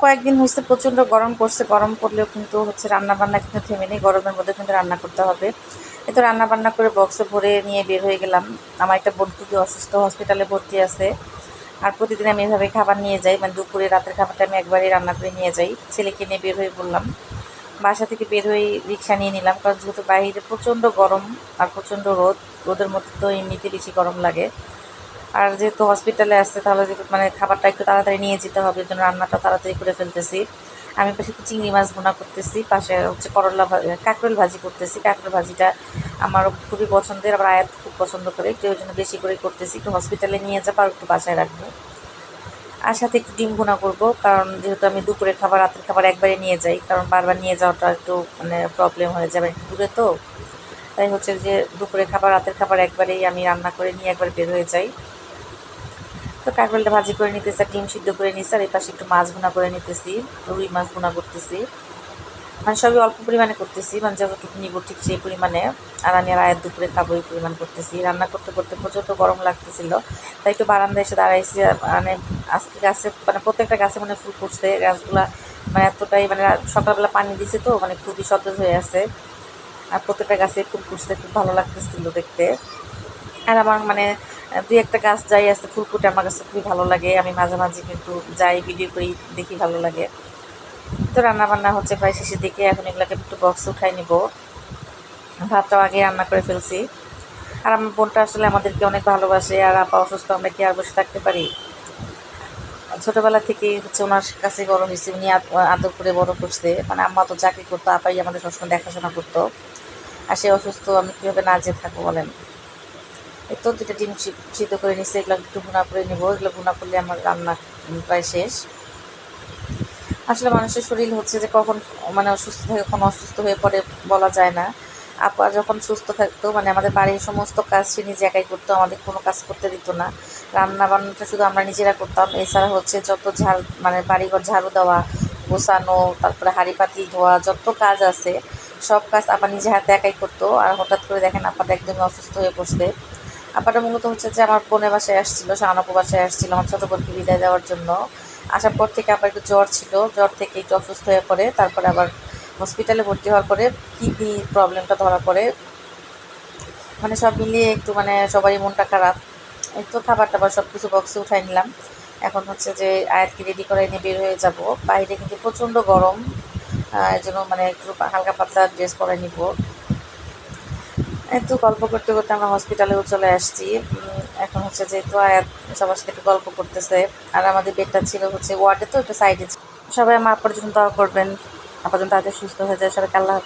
কয়েকদিন হয়েছে, প্রচণ্ড গরম পড়ছে। গরম পড়লেও কিন্তু হচ্ছে রান্না বান্না কিন্তু থেমে নেই। গরমের মধ্যে কিন্তু রান্না করতে হবে। এ তো রান্না বান্না করে বক্সে ভরে নিয়ে বের হয়ে গেলাম। আমার একটা বোন খুবই অসুস্থ হসপিটালে ভর্তি আছে। আর প্রতিদিন আমি এভাবে খাবার নিয়ে যাই। মানে দুপুরে রাতের খাবারটা আমি একবারই রান্না করে নিয়ে যাই। ছেলেকে নিয়ে বের হয়ে বললাম। বাসা থেকে বের হয়ে রিক্সা নিয়ে নিলাম। কারণ যেহেতু বাইরে প্রচণ্ড গরম আর প্রচণ্ড রোদ, রোদের মধ্যে তো এমনিতে বেশি গরম লাগে। আর যেহেতু হসপিটালে আসছে, তাহলে মানে খাবারটা একটু তাড়াতাড়ি নিয়ে যেতে হবে জন্য রান্নাটা তাড়াতাড়ি করে ফেলতেছি। আমি পাশে একটু চিংড়ি মাছ ভুনা করতেছি, পাশে হচ্ছে করলা কাঁকরোল ভাজি করতেছি। কাঁকরোল ভাজিটা আমার খুবই পছন্দের, আবার আয়াত খুব পছন্দ করে। একটু ওই জন্য বেশি করে করতেছি, একটু হসপিটালে নিয়ে যাব আর একটু বাসায় রাখব। আর সাথে একটু ডিম ভুনা করব, কারণ যেহেতু আমি দুপুরের খাবার, রাতের খাবার একবারে নিয়ে যাই, কারণ বারবার নিয়ে যাওয়াটা একটু মানে প্রবলেম হয়ে যাবে দূরে তো। তাই হচ্ছে যে দুপুরে খাবার, রাতের খাবার একবারেই আমি রান্না করে নিয়ে একবার বের হয়ে যাই। তো কাঁকরোলটা ভাজি করে নিতেছি আর ডিম সিদ্ধ করে নিতেছি আর এই পাশে একটু মাছ ভুনা করে নিতেছি, রুই মাছ ভুনা করতেছি। মানে সবই অল্প পরিমাণে করতেছি মানে যতটুকু নিব ঠিক সেই পরিমাণে। আর আমি আর আয়ের দুপুরে খাব এই পরিমাণ করতেছি। রান্না করতে করতে প্রচণ্ড গরম লাগতেছিল, তাই একটু বারান্দায় এসে দাঁড়াইছি মানে আজকে গাছে মানে প্রত্যেকটা গাছে মানে ফুল ফুটছে, গাছগুলা মানে এতটাই মানে সকালবেলা পানি দিছে তো মানে খুবই সতেজ হয়ে আছে। আর প্রত্যেকটা গাছে ফুল ফুটছে, খুব ভালো লাগতেছিল দেখতে। আর আমার মানে দুই একটা গাছ যাই আছে, ফুল ফুটে আমার কাছে খুবই ভালো লাগে। আমি মাঝে মাঝে কিন্তু যাই ভিডিও করি, দেখি ভালো লাগে। তো রান্না বান্না হচ্ছে প্রায় শেষের দিকে, এখন এগুলোকে একটু বক্স উঠাই নিব। ভাতটাও আগে রান্না করে ফেলছি। আর আমার বোনটা আসলে আমাদেরকে অনেক ভালোবাসে, আর আপা অসুস্থ, আমরা কি আর বসে থাকতে পারি? ছোটোবেলা থেকে হচ্ছে ওনার কাছে বড় হয়েছে, উনি আদর করে বড় করছে। মানে আম্মা তো চাকরি করতো, আপাই আমাদের সবসময় দেখাশোনা করতো। আর সে অসুস্থ, আমি কীভাবে না যেয়ে থাকব বলেন? তো দুটো ডিম সিদ্ধ করে নিচ্ছে এগুলো একটু ভুনা করে নিবো। এগুলো ভুনা করলে আমার রান্না প্রায় শেষ। আসলে মানুষের শরীর হচ্ছে যে কখন মানে অসুস্থ থাকে কখন অসুস্থ হয়ে পড়ে বলা যায় না। আপা যখন সুস্থ থাকতো মানে আমাদের বাড়ির সমস্ত কাজ সে নিজে একাই করতো, আমাদের কোনো কাজ করতে দিত না। রান্না বান্নাটা শুধু আমরা নিজেরা করতাম। এছাড়া হচ্ছে যত ঝাড় মানে বাড়িঘর ঝাড়ু দেওয়া, গোছানো, তারপরে হাঁড়ি পাতি ধোয়া, যত কাজ আছে, সব কাজ আপা নিজে হাতে একাই করতো। আর হঠাৎ করে দেখেন, আপাটা একদমই অসুস্থ হয়ে পড়ছে। আপাটা মূলত হচ্ছে যে আমার বোনের বাসায় আসছিল, শাহানপু বাসায় আসছিল, আমার ছোটো বোনকে বিদায় দেওয়ার জন্য। আসার পর থেকে আবার একটু জ্বর ছিল, জ্বর থেকে একটু অসুস্থ হয়ে পড়ে, তারপরে আবার হসপিটালে ভর্তি হওয়ার পরে কিডনি প্রবলেমটা ধরা পড়ে। মানে সব মিলিয়ে একটু মানে সবারই মনটা খারাপ। তো খাবার টাবার সব কিছু বক্সে উঠাই নিলাম। এখন হচ্ছে যে আয়াতকে রেডি করে নিয়ে বের হয়ে যাব। বাইরে কিন্তু প্রচণ্ড গরম। এই জন্য মানে একটু হালকা পাতলা ড্রেস পরে নিব। একটু গল্প করতে করতে আমরা হসপিটালেও চলে আসছি। এখন হচ্ছে যেহেতু আয়াত সবার সাথে একটু গল্প করতেছে, আর আমাদের বেডটা ছিল হচ্ছে ওয়ার্ডে, তো একটু সাইডে সবাই আমার পর্যন্ত দোয়া করবেন। আপাতত তাদের সুস্থ হয়ে যায়। সবাইকে আল্লাহ